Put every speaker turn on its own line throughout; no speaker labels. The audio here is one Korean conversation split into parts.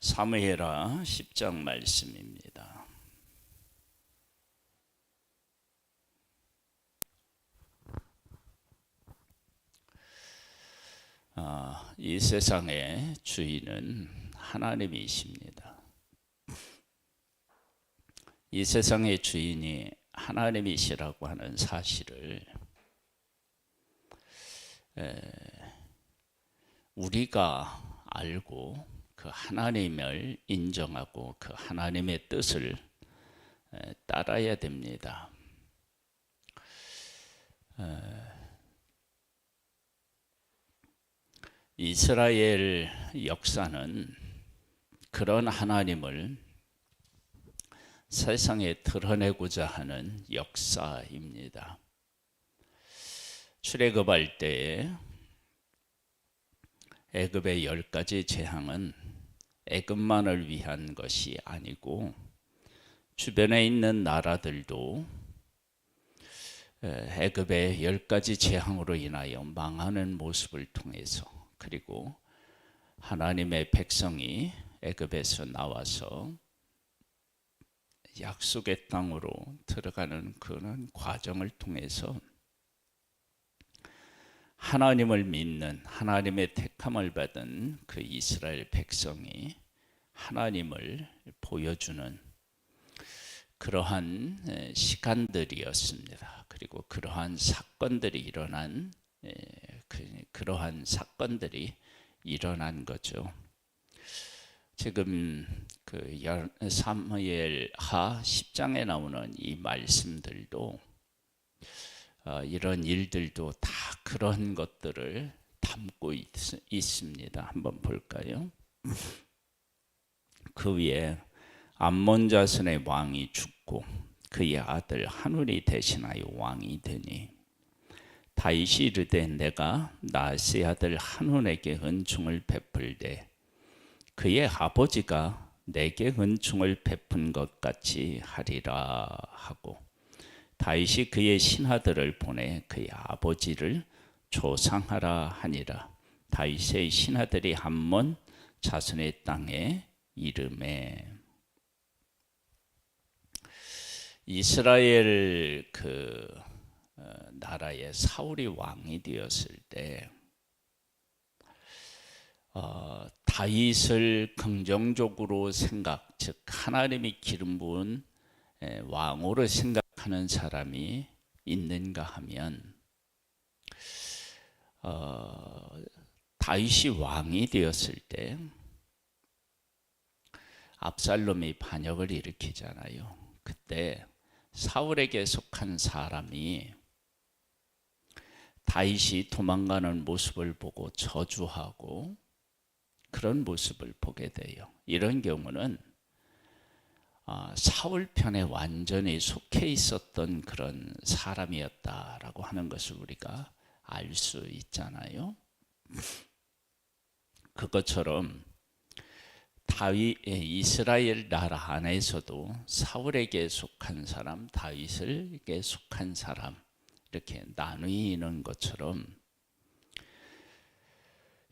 사무엘하 10장 말씀입니다. 아, 이 세상의 주인은 하나님이십니다. 이 세상의 주인이 하나님이시라고 하는 사실을 에, 우리가 알고 그 하나님을 인정하고 그 하나님의 뜻을 에, 따라야 됩니다. 에, 이스라엘 역사는 그런 하나님을 세상에 드러내고자 하는 역사입니다. 출애굽할 때에 애굽의 열 가지 재앙은 애굽만을 위한 것이 아니고 주변에 있는 나라들도 애굽의 열 가지 재앙으로 인하여 망하는 모습을 통해서 그리고 하나님의 백성이 애굽에서 나와서 약속의 땅으로 들어가는 그런 과정을 통해서 하나님을 믿는 하나님의 택함을 받은 그 이스라엘 백성이 하나님을 보여주는 그러한 시간들이었습니다. 그리고 그러한 사건들이 일어난 그, 러한 사건들이 일어난 거죠. 지금 그 사무엘 하 10장에 나오는 이 말씀들도 어, 이런 일들도 다 그런 것들을 담고 있, 있습니다. 한번 볼까요? 그 위에 암몬 자손의 왕이 죽고 그의 아들 하늘이 대신하여 왕이 되니 다윗이 이르되 내가 나세 아들 한훈에게 은총을 베풀되 그의 아버지가 내게 은총을 베푼 것 같이 하리라 하고 다윗이 그의 신하들을 보내 그의 아버지를 조상하라 하니라. 다윗의 신하들이 한번 자손의 땅에 이름에 이스라엘 그 어, 나라의 사울이 왕이 되었을 때 어, 다윗을 긍정적으로 생각, 즉 하나님이 기름 부은 왕으로 생각하는 사람이 있는가 하면 어, 다윗이 왕이 되었을 때 압살롬이 반역을 일으키잖아요. 그때 사울에게 속한 사람이 다윗이 도망가는 모습을 보고 저주하고 그런 모습을 보게 돼요. 이런 경우는 아, 사울 편에 완전히 속해 있었던 그런 사람이었다라고 하는 것을 우리가 알 수 있잖아요. 그것처럼 다윗 이스라엘 나라 안에서도 사울에게 속한 사람, 다윗에게 속한 사람 이렇게 나누이는 것처럼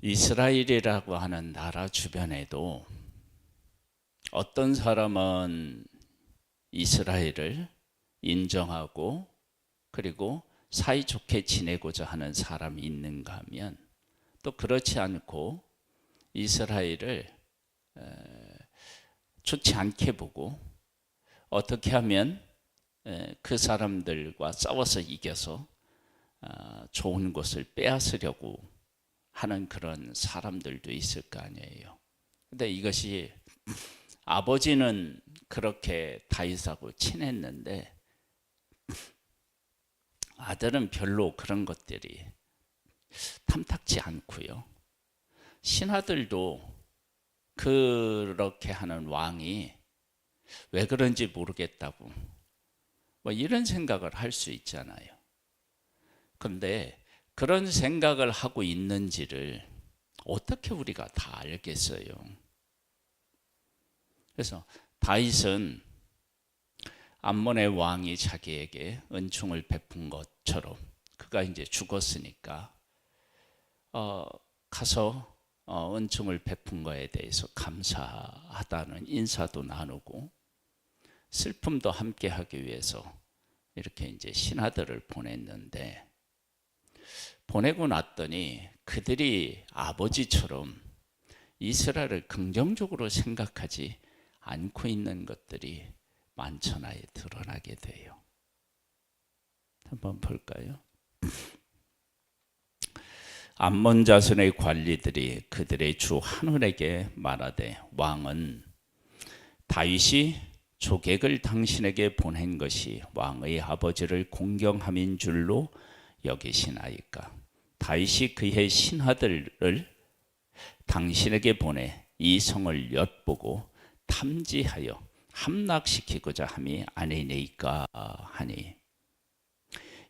이스라엘이라고 하는 나라 주변에도 어떤 사람은 이스라엘을 인정하고 그리고 사이좋게 지내고자 하는 사람이 있는가 하면 또 그렇지 않고 이스라엘을 좋지 않게 보고 어떻게 하면 그 사람들과 싸워서 이겨서 어, 좋은 것을 빼앗으려고 하는 그런 사람들도 있을 거 아니에요. 근데 이것이 아버지는 그렇게 다윗하고 친했는데 아들은 별로 그런 것들이 탐탁지 않고요. 신하들도 그렇게 하는 왕이 왜 그런지 모르겠다고 뭐 이런 생각을 할 수 있잖아요. 근데 그런 생각을 하고 있는지를 어떻게 우리가 다 알겠어요? 그래서 다윗은 암몬의 왕이 자기에게 은총을 베푼 것 처럼 그가 이제 죽었으니까 어, 가서 어, 은총을 베푼 거에 대해서 감사하다는 인사도 나누고 슬픔도 함께 하기 위해서 이렇게 이제 신하들을 보냈는데 보내고 났더니 그들이 아버지처럼 이스라엘을 긍정적으로 생각하지 않고 있는 것들이 만천하에 드러나게 돼요. 한번 볼까요? 암몬 자손의 관리들이 그들의 주 하늘에게 말하되 왕은 다윗이 조객을 당신에게 보낸 것이 왕의 아버지를 공경함인 줄로 여기시나이까 다윗이 그의 신하들을 당신에게 보내 이 성을 엿보고 탐지하여 함락시키고자 함이 아니니까 하니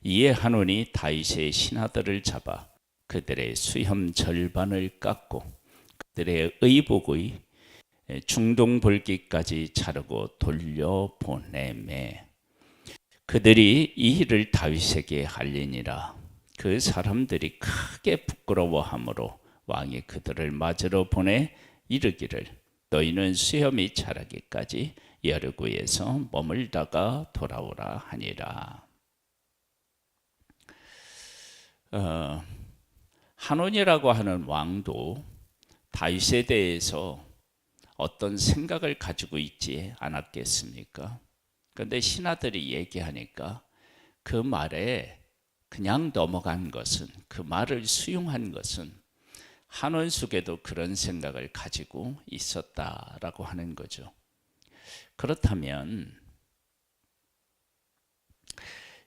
이에 하노니 다윗의 신하들을 잡아 그들의 수염 절반을 깎고 그들의 의복의 중동 볼기까지 자르고 돌려 보내매 그들이 이 일을 다윗에게 알리니라 그 사람들이 크게 부끄러워하므로 왕이 그들을 맞으러 보내 이르기를 너희는 수염이 자라기까지 여르구에서 머물다가 돌아오라 하니라. 어, 한온이라고 하는 왕도 다윗에 대해서 어떤 생각을 가지고 있지 않았겠습니까? 그런데 신하들이 얘기하니까 그 말에 그냥 넘어간 것은 그 말을 수용한 것은 한원숙에도 그런 생각을 가지고 있었다라고 하는 거죠. 그렇다면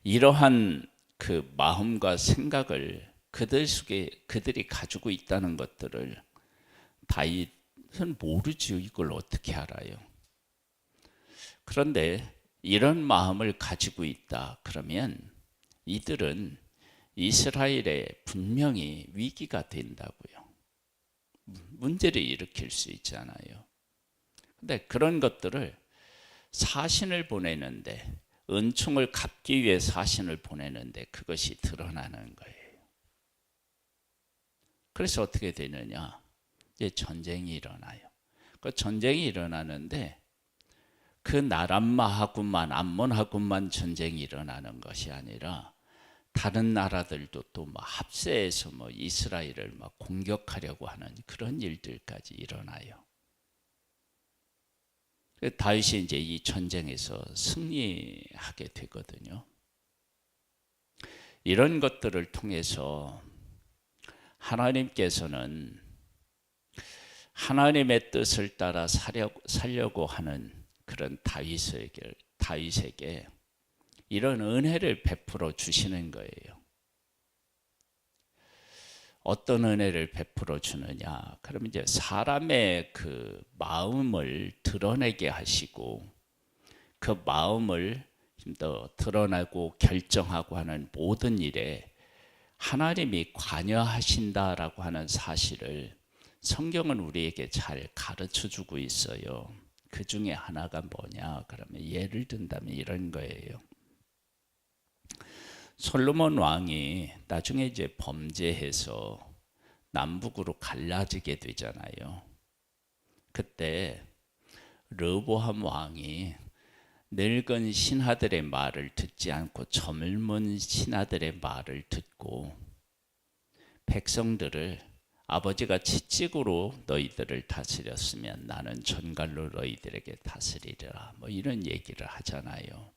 이러한 그 마음과 생각을 그들 속에 그들이 가지고 있다는 것들을 다윗은 모르지요. 이걸 어떻게 알아요? 그런데 이런 마음을 가지고 있다. 그러면 이들은 이스라엘에 분명히 위기가 된다고요. 문제를 일으킬 수 있잖아요. 근데 그런 것들을 사신을 보내는데 은총을 갚기 위해 사신을 보내는데 그것이 드러나는 거예요. 그래서 어떻게 되느냐? 이제 전쟁이 일어나요. 그 전쟁이 일어나는데 그 나람마하고만 암몬하고만 전쟁이 일어나는 것이 아니라 다른 나라들도 또 막 합세해서 뭐 이스라엘을 막 공격하려고 하는 그런 일들까지 일어나요. 다윗이 이제 이 전쟁에서 승리하게 되거든요. 이런 것들을 통해서 하나님께서는 하나님의 뜻을 따라 살려고 하는 그런 다윗에게 다윗에게 이런 은혜를 베풀어 주시는 거예요. 어떤 은혜를 베풀어 주느냐? 그럼 이제 사람의 그 마음을 드러내게 하시고 그 마음을 더 드러내고 결정하고 하는 모든 일에 하나님이 관여하신다라고 하는 사실을 성경은 우리에게 잘 가르쳐 주고 있어요. 그 중에 하나가 뭐냐? 그러면 예를 든다면 이런 거예요. 솔로몬 왕이 나중에 이제 범죄해서 남북으로 갈라지게 되잖아요. 그때 르보함 왕이 늙은 신하들의 말을 듣지 않고 젊은 신하들의 말을 듣고 백성들을 아버지가 채찍으로 너희들을 다스렸으면 나는 전갈로 너희들에게 다스리리라 뭐 이런 얘기를 하잖아요.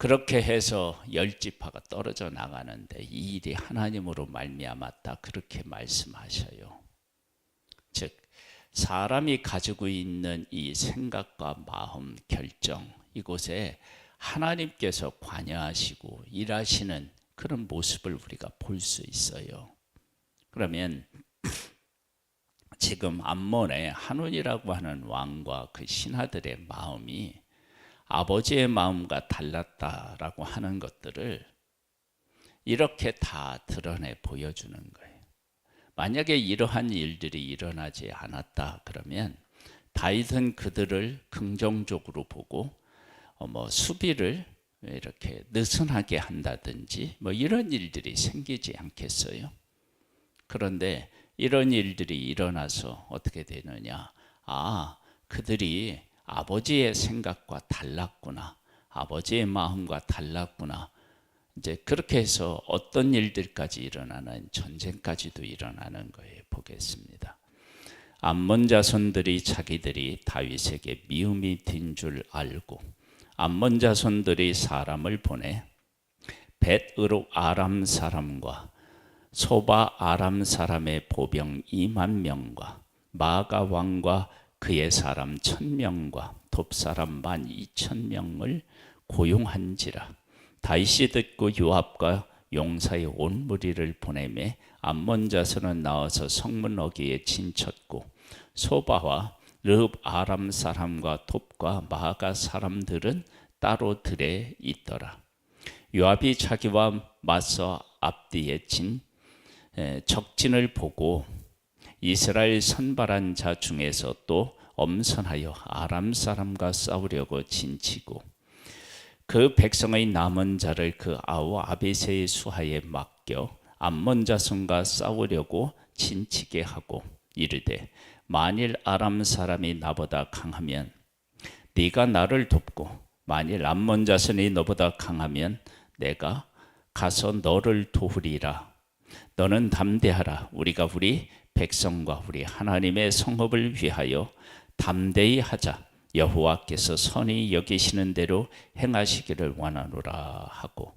그렇게 해서 열 지파가 떨어져 나가는데 이 일이 하나님으로 말미암았다 그렇게 말씀하셔요. 즉 사람이 가지고 있는 이 생각과 마음, 결정 이곳에 하나님께서 관여하시고 일하시는 그런 모습을 우리가 볼 수 있어요. 그러면 지금 암몬의 한운이라고 하는 왕과 그 신하들의 마음이 아버지의 마음과 달랐다라고 하는 것들을 이렇게 다 드러내 보여주는 거예요. 만약에 이러한 일들이 일어나지 않았다 그러면 다윗은 그들을 긍정적으로 보고 어, 뭐 수비를 이렇게 느슨하게 한다든지 뭐 이런 일들이 생기지 않겠어요. 그런데 이런 일들이 일어나서 어떻게 되느냐? 아, 그들이 아버지의 생각과 달랐구나. 아버지의 마음과 달랐구나. 이제 그렇게 해서 어떤 일들까지 일어나는 전쟁까지도 일어나는 거예요. 보겠습니다. 암몬 자손들이 자기들이 다윗에게 미움이 된 줄 알고 암몬 자손들이 사람을 보내 벳으로 아람 사람과 소바 아람 사람의 보병 2만 명과 마가 왕과 그의 사람 천 명과 돕 사람 만 이천 명을 고용한지라 다윗이 듣고 요압과 용사의 온 무리를 보내매 암몬 자손은 나와서 성문 어기에 진쳤고 소바와 르흡 아람 사람과 톱과 마가 사람들은 따로 들에 있더라. 요압이 자기와 맞서 앞뒤에 진 에, 적진을 보고 이스라엘 선발한 자 중에서 또 엄선하여 아람 사람과 싸우려고 진치고 그 백성의 남은 자를 그 아우 아비세의 수하에 맡겨 암몬 자손과 싸우려고 진치게 하고 이르되 만일 아람 사람이 나보다 강하면 네가 나를 돕고 만일 암몬 자손이 너보다 강하면 내가 가서 너를 도우리라 너는 담대하라. 우리가 우리 백성과 우리 하나님의 성읍을 위하여 담대히 하자. 여호와께서 선히 여기시는 대로 행하시기를 원하노라 하고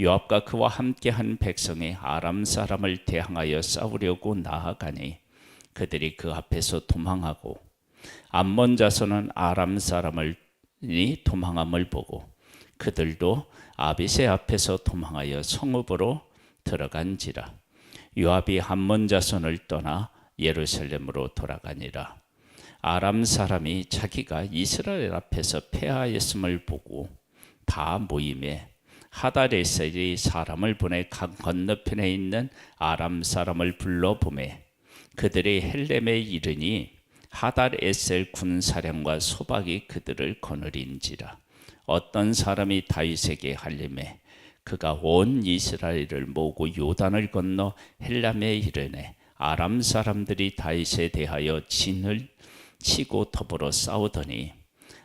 요압과 그와 함께한 백성이 아람 사람을 대항하여 싸우려고 나아가니 그들이 그 앞에서 도망하고 암몬 자손은 아람 사람을 이 도망함을 보고 그들도 아비세 앞에서 도망하여 성읍으로 들어간지라. 요압이 암몬 자손을 떠나 예루살렘으로 돌아가니라. 아람 사람이 자기가 이스라엘 앞에서 패하였음을 보고 다 모임에 하다레셀이 사람을 보내 강 건너편에 있는 아람 사람을 불러 보매 그들이 헬렘에 이르니 하다레셀 군사령과 소박이 그들을 거느린지라. 어떤 사람이 다윗에게 할림에 그가 온 이스라엘을 모으고 요단을 건너 헬람에 이르네. 아람 사람들이 다윗에 대하여 진을 치고 더불어 싸우더니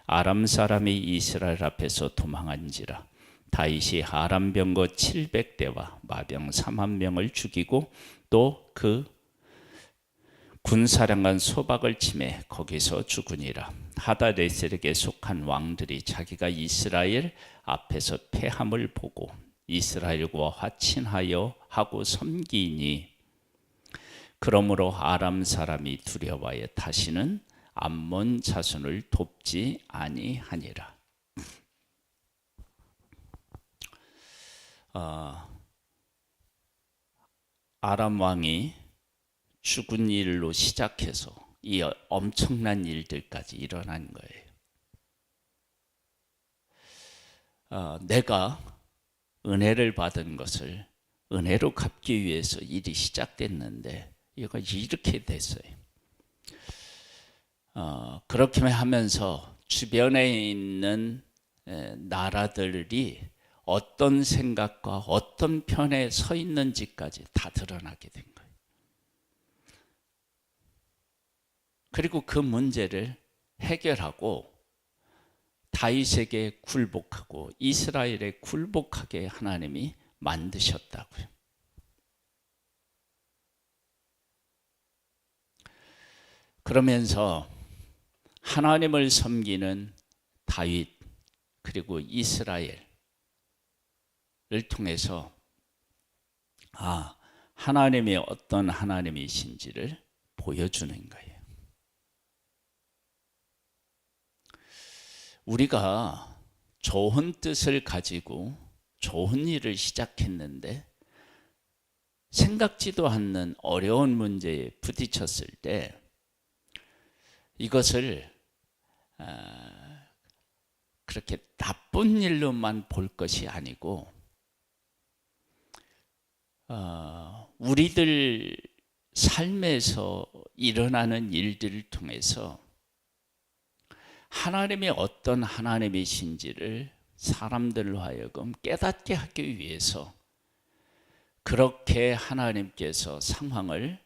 아람 사람이 이스라엘 앞에서 도망한지라. 다윗이 아람 병거 700대와 마병 3만 명을 죽이고 또 그 군사령관 소박을 침해 거기서 죽으니라. 하다레셀에게 속한 왕들이 자기가 이스라엘 앞에서 패함을 보고 이스라엘과 화친하여 하고 섬기니 그러므로 아람 사람이 두려워하여 다시는 암몬 자손을 돕지 아니하니라. 어, 아람 왕이 죽은 일로 시작해서 이 엄청난 일들까지 일어난 거예요. 어, 내가 은혜를 받은 것을 은혜로 갚기 위해서 일이 시작됐는데 이거 이렇게 됐어요. 어, 그렇게 하면서 주변에 있는 에, 나라들이 어떤 생각과 어떤 편에 서 있는지까지 다 드러나게 된 거예요. 그리고 그 문제를 해결하고 다윗에게 굴복하고 이스라엘에 굴복하게 하나님이 만드셨다고요. 그러면서 하나님을 섬기는 다윗 그리고 이스라엘을 통해서 아 하나님이 어떤 하나님이신지를 보여주는 거예요. 우리가 좋은 뜻을 가지고 좋은 일을 시작했는데 생각지도 않는 어려운 문제에 부딪혔을 때 이것을 아, 그렇게 나쁜 일로만 볼 것이 아니고 어, 우리들 삶에서 일어나는 일들을 통해서 하나님이 어떤 하나님이신지를 사람들로 하여금 깨닫게 하기 위해서 그렇게 하나님께서 상황을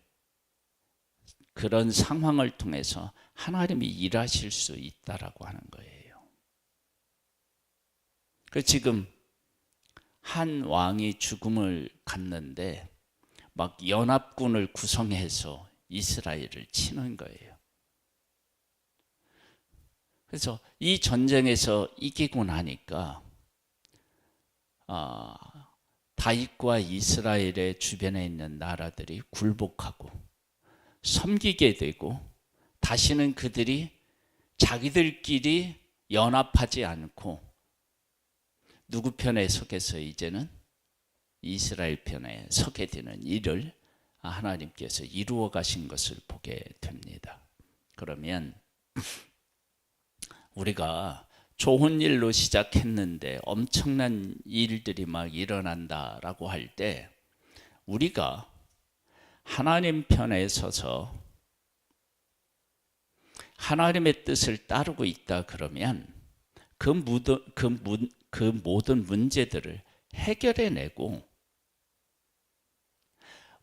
그런 상황을 통해서 하나님이 일하실 수 있다라고 하는 거예요. 그 지금 한 왕이 죽음을 갔는데 막 연합군을 구성해서 이스라엘을 치는 거예요. 그래서 이 전쟁에서 이기고 나니까 아, 다윗과 이스라엘의 주변에 있는 나라들이 굴복하고 섬기게 되고 다시는 그들이 자기들끼리 연합하지 않고 누구 편에 서게서 이제는 이스라엘 편에 서게 되는 일을 하나님께서 이루어 가신 것을 보게 됩니다. 그러면 우리가 좋은 일로 시작했는데 엄청난 일들이 막 일어난다라고 할 때 우리가 하나님 편에 서서 하나님의 뜻을 따르고 있다 그러면 그 모든 그, 문, 그 모든 문제들을 해결해 내고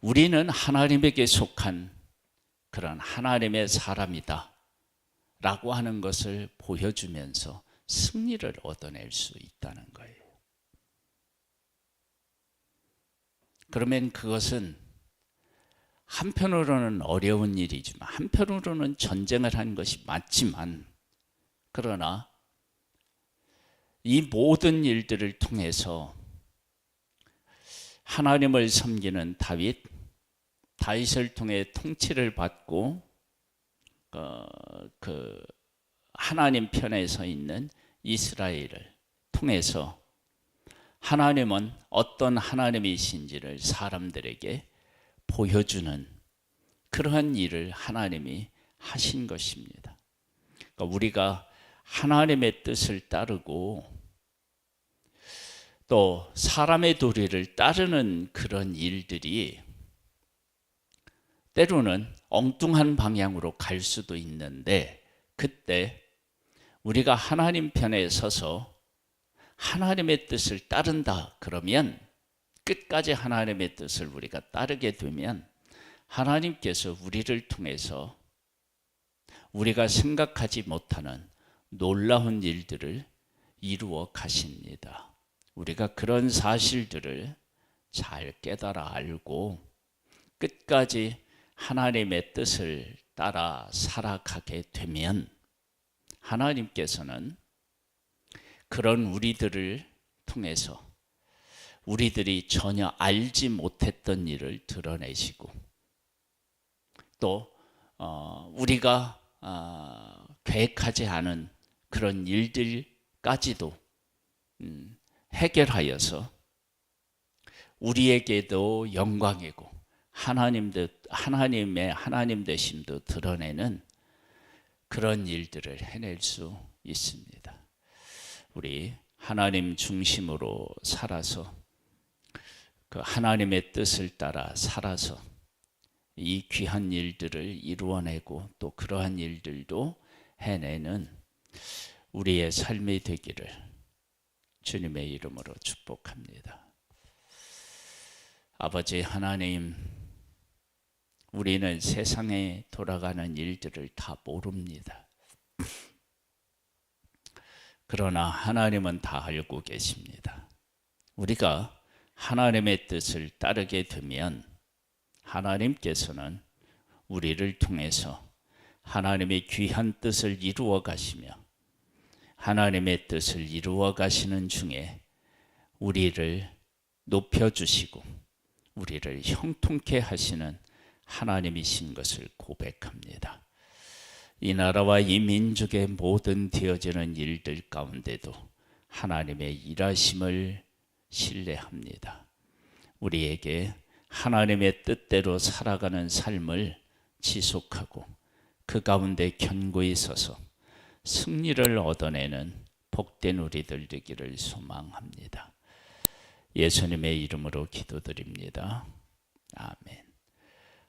우리는 하나님에게 속한 그런 하나님의 사람이다 라고 하는 것을 보여주면서 승리를 얻어낼 수 있다는 거예요. 그러면 그것은 한편으로는 어려운 일이지만 한편으로는 전쟁을 하는 것이 맞지만 그러나 이 모든 일들을 통해서 하나님을 섬기는 다윗, 다윗을 통해 통치를 받고 어, 그 하나님 편에 서 있는 이스라엘을 통해서 하나님은 어떤 하나님이신지를 사람들에게 보여주는 그러한 일을 하나님이 하신 것입니다. 그러니까 우리가 하나님의 뜻을 따르고 또 사람의 도리를 따르는 그런 일들이 때로는 엉뚱한 방향으로 갈 수도 있는데 그때 우리가 하나님 편에 서서 하나님의 뜻을 따른다 그러면 끝까지 하나님의 뜻을 우리가 따르게 되면 하나님께서 우리를 통해서 우리가 생각하지 못하는 놀라운 일들을 이루어 가십니다. 우리가 그런 사실들을 잘 깨달아 알고 끝까지 하나님의 뜻을 따라 살아가게 되면 하나님께서는 그런 우리들을 통해서 우리들이 전혀 알지 못했던 일을 드러내시고 또 어, 우리가 어, 계획하지 않은 그런 일들까지도 음, 해결하여서 우리에게도 영광이고 하나님도 하나님의 하나님 되심도 드러내는 그런 일들을 해낼 수 있습니다. 우리 하나님 중심으로 살아서 그 하나님의 뜻을 따라 살아서 이 귀한 일들을 이루어내고 또 그러한 일들도 해내는 우리의 삶이 되기를 주님의 이름으로 축복합니다. 아버지 하나님, 우리는 세상에 돌아가는 일들을 다 모릅니다. 그러나 하나님은 다 알고 계십니다. 우리가 하나님의 뜻을 따르게 되면 하나님께서는 우리를 통해서 하나님의 귀한 뜻을 이루어 가시며 하나님의 뜻을 이루어 가시는 중에 우리를 높여 주시고 우리를 형통케 하시는 하나님이신 것을 고백합니다. 이 나라와 이 민족의 모든 되어지는 일들 가운데도 하나님의 일하심을 신뢰합니다. 우리에게 하나님의 뜻대로 살아가는 삶을 지속하고 그 가운데 견고히 서서 승리를 얻어내는 복된 우리들 되기를 소망합니다. 예수님의 이름으로 기도드립니다. 아멘.